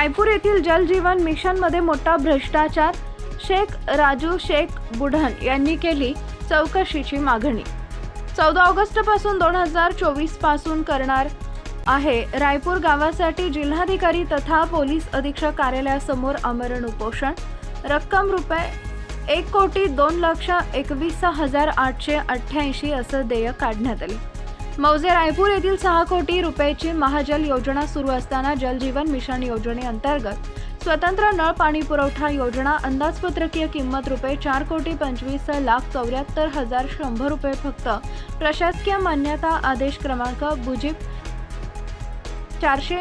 रायपूर येथील जलजीवन मिशनमध्ये मोठा भ्रष्टाचार. शेख राजू शेख बुढन यांनी केली चौकशीची मागणी. चौदा ऑगस्टपासून दोन हजार चोवीसपासून करणार आहे रायपूर गावासाठी जिल्हाधिकारी तथा पोलीस अधीक्षक कार्यालयासमोर आमरण उपोषण. रक्कम रुपये एक कोटी दोन लक्ष एकवीस हजार आठशे अठ्ठ्याऐंशी असं देय काढण्यात आले. मौजे रायपूर येथील सहा कोटी रुपयाची महाजल योजना सुरू असताना जलजीवन मिशन योजनेअंतर्गत स्वतंत्र नळ पाणी पुरवठा योजना अंदाजपत्रकीय किंमत रुपये चार कोटी पंचवीस लाख चौऱ्याहत्तर हजार शंभर रुपये फक्त. प्रशासकीय मान्यता आदेश क्रमांक बुजीप चारशे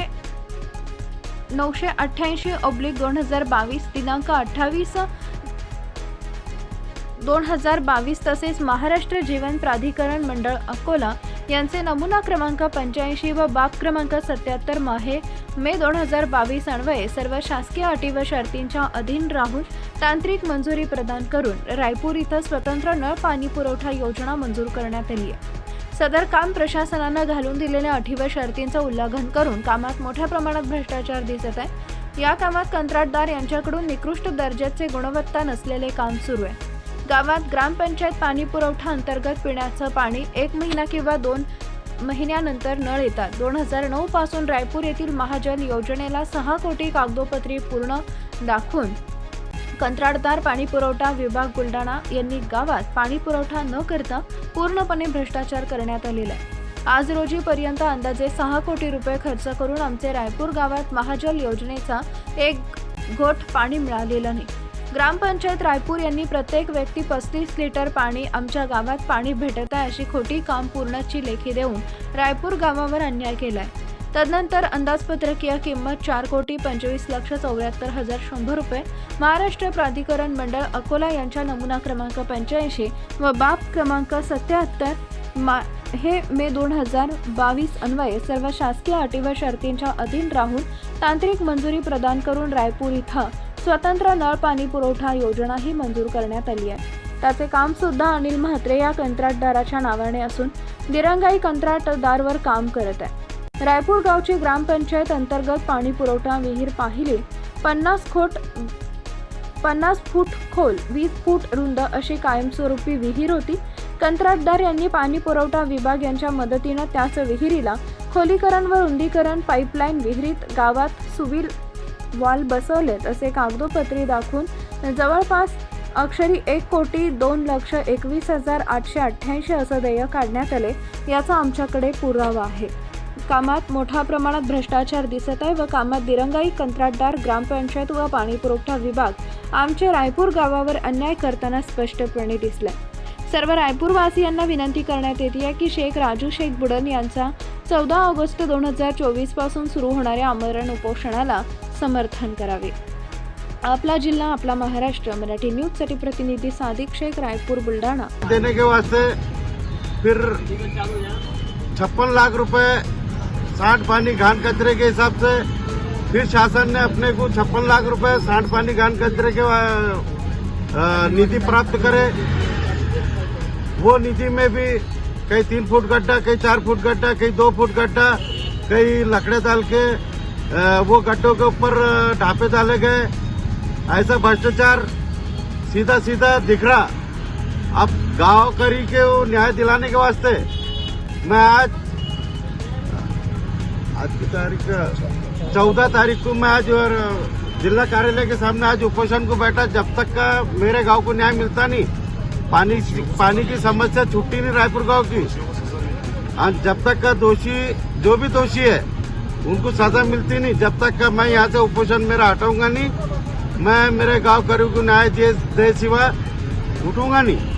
नऊशे अठ्ठ्याऐंशी ओब्लिक दोन हजार बावीस दिनांक अठ्ठावीस दोन हजार बावीस तसेच महाराष्ट्र जीवन प्राधिकरण मंडळ अकोला यांचे नमुना क्रमांक पंच्याऐंशी व बाब क्रमांक सत्याहत्तर माहे मे दोन हजार बावीस अन्वये सर्व शासकीय अटी व शर्तींच्या अधीन राहून तांत्रिक मंजुरी प्रदान करून रायपूर इथं स्वतंत्र नळ पाणी पुरवठा योजना मंजूर करण्यात आली आहे. सदर काम प्रशासनानं घालून दिलेल्या अटी व शर्तींचं उल्लंघन करून कामात मोठ्या प्रमाणात भ्रष्टाचार दिसत आहे. या कामात कंत्राटदार यांच्याकडून निकृष्ट दर्जाचे गुणवत्ता नसलेले काम सुरू आहे. गावात ग्रामपंचायत पाणी पुरवठा अंतर्गत पिण्याचं पाणी एक महिना किंवा दोन महिन्यानंतर नळ येतात. दोन हजार नऊ पासून रायपूर येथील महाजन योजनेला सहा कोटी कागदोपत्री पूर्ण दाखवून कंत्राटदार पाणी पुरवठा विभाग बुलढाणा यांनी गावात पाणी पुरवठा न करता पूर्णपणे भ्रष्टाचार करण्यात आलेला आहे. आज रोजी पर्यंत अंदाजे सहा कोटी रुपये खर्च करून आमचे रायपूर गावात महाजल योजनेचा एक घोट पाणी मिळालेलं नाही. ग्रामपंचायत रायपूर यांनी प्रत्येक व्यक्ती पस्तीस लिटर पाणी आमच्या गावात पाणी भेटत आहे अशी खोटी काम पूर्णची लेखी देऊन रायपूर गावावर अन्याय केलाय. तदनंतर अंदाजपत्रकीय किंमत चार कोटी पंचवीस लक्ष चौऱ्याहत्तर हजार शंभर रुपये महाराष्ट्र प्राधिकरण मंडळ अकोला यांच्या नमुना क्रमांक पंच्याऐंशी व बाब क्रमांक सत्याहत्तर मा हे मे दोन हजार बावीस अन्वये सर्व शासकीय अटी व शर्तींच्या अधीन राहून तांत्रिक मंजुरी प्रदान करून रायपूर इथं स्वतंत्र नळ पाणी पुरवठा योजना ही मंजूर करण्यात आली आहे. त्याचे काम सुद्धा अनिल म्हात्रे या कंत्राटदाराच्या नावाने असून दिरंगाई कंत्राटदारवर काम करत आहे. रायपूर गावची ग्रामपंचायत अंतर्गत पाणी पुरवठा विहीर पाहिली पन्नास खोट पन्नास फूट खोल वीस फूट रुंद अशी कायमस्वरूपी विहीर होती. कंत्राटदार यांनी पाणी पुरवठा विभाग यांच्या मदतीनं त्याच विहिरीला खोलीकरण व रुंदीकरण पाईपलाईन विहिरीत गावात सुविल वॉल बसवलेत असे कागदोपत्री दाखवून जवळपास अक्षरी एक कोटी दोन लक्ष एकवीस हजार आठशे अठ्ठ्याऐंशी असं देय काढण्यात आले याचा आमच्याकडे पुरावा आहे. कामात मोठ्या प्रमाणात भ्रष्टाचार दिसत आहे व कामात दिरंगाई कंत्राटदार ग्रामपंचायत व पाणी पुरवठा विभाग आमचे रायपूर गावावर अन्याय करताना स्पष्टपणे दिसला सर्व रायपूरवासियांना विनंती करण्यात येते आहे की शेख राजू शेख बुडन यांचा चौदा ऑगस्ट दोन हजार चोवीसपासून सुरू होणाऱ्या आमरण उपोषणाला समर्थन करावे. आपला जिल्हा आपला महाराष्ट्र मराठी न्यूजसाठी प्रतिनिधी सादिक शेख रायपूर बुलढाणा. देने के वास्ते फिर छप्पन लाख रुपए सांड पानी घान कचरे के हिसाब से फिर शासन ने अपने को छप्पन लाख रुपए सांड पानी घान कचरे के अ, निधि प्राप्त करे। वो निधि में भी कई तीन फुट गड्ढा कई चार फुट गड्ढा कई दो फुट गड्ढा कई लकड़े डाल के वो गड्ढों के ऊपर ढापे डाले गए। ऐसा भ्रष्टाचार सीधा सीधा दिख रहा। अब गाँव करी के वो न्याय दिलाने के वास्ते मैं आज आज की तारीख, चौदह तारीख को मैं आज और जिला कार्यालय के सामने आज उपोषण को बैठा। जब तक का मेरे गाँव को न्याय मिलता नहीं, पानी पानी की समस्या छुट्टी नहीं रायपुर गाँव की। आज जब तक का दोषी, जो भी दोषी है उनको सजा मिलती नहीं। जब तक का मैं यहाँ से उपोषण मेरा हटाऊंगा नहीं मैं मेरे गांव करीब को न्याय दे सिवा उठूंगा नहीं।